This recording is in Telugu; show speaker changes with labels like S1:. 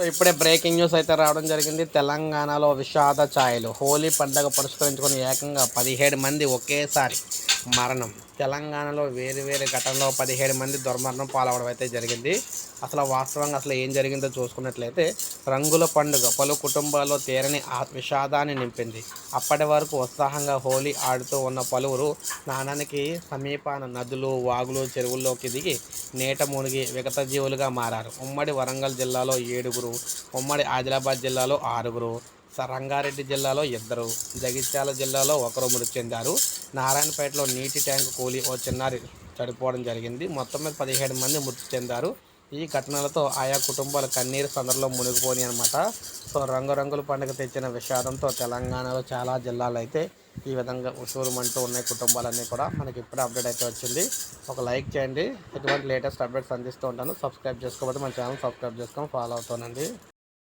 S1: సో ఇప్పుడే బ్రేకింగ్ న్యూస్ అయితే రావడం జరిగింది. తెలంగాణలో విషాద ఛాయలు. హోలీ పండుగ పురస్కరించుకొని ఏకంగా పదిహేడు మంది ఒకేసారి మరణం. తెలంగాణలో వేరు వేరు ఘటనలో పదిహేడు మంది దుర్మరణం పాలవడం అయితే జరిగింది. అసలు వాస్తవంగా అసలు ఏం జరిగిందో చూసుకున్నట్లయితే రంగుల పండుగ పలు కుటుంబాల్లో తీరని విషాదాన్ని నింపింది. అప్పటి వరకు ఉత్సాహంగా హోలీ ఆడుతూ ఉన్న పలువురు స్నానానికి సమీపాన నదులు వాగులు చెరువుల్లోకి దిగి నీట మునిగి విగత జీవులుగా మారారు. ఉమ్మడి వరంగల్ జిల్లాలో ఏడుగురు ఉమ్మడి ఆదిలాబాద్ జిల్లాలో ఆరుగురు రంగారెడ్డి జిల్లాలో ఇద్దరు జగిత్యాల జిల్లాలో ఒకరు మృతి చెందారు. నారాయణపేటలో నీటి ట్యాంకు కూలి ఓ చిన్నారి చనిపోవడం జరిగింది. మొత్తం మీద పదిహేడు మంది మృతి చెందారు. ఈ ఘటనలతో ఆయా కుటుంబాలు కన్నీరు సందర్లో మునిగిపోయి అనమాట సో రంగురంగుల పండుగ తెచ్చిన విషాదంతో తెలంగాణలో చాలా జిల్లాలు అయితే ఈ విధంగా ఉసూరుమంటూ ఉన్నాయి కుటుంబాలన్నీ కూడా మనకి ఇప్పుడే అప్డేట్ అయితే వచ్చింది. ఒక లైక్ చేయండి. ఇటువంటి లేటెస్ట్ అప్డేట్స్ అందిస్తూ ఉంటాను. సబ్స్క్రైబ్ చేసుకోకపోతే మన ఛానల్ సబ్స్క్రైబ్ చేసుకొని ఫాలో అవుతానండి.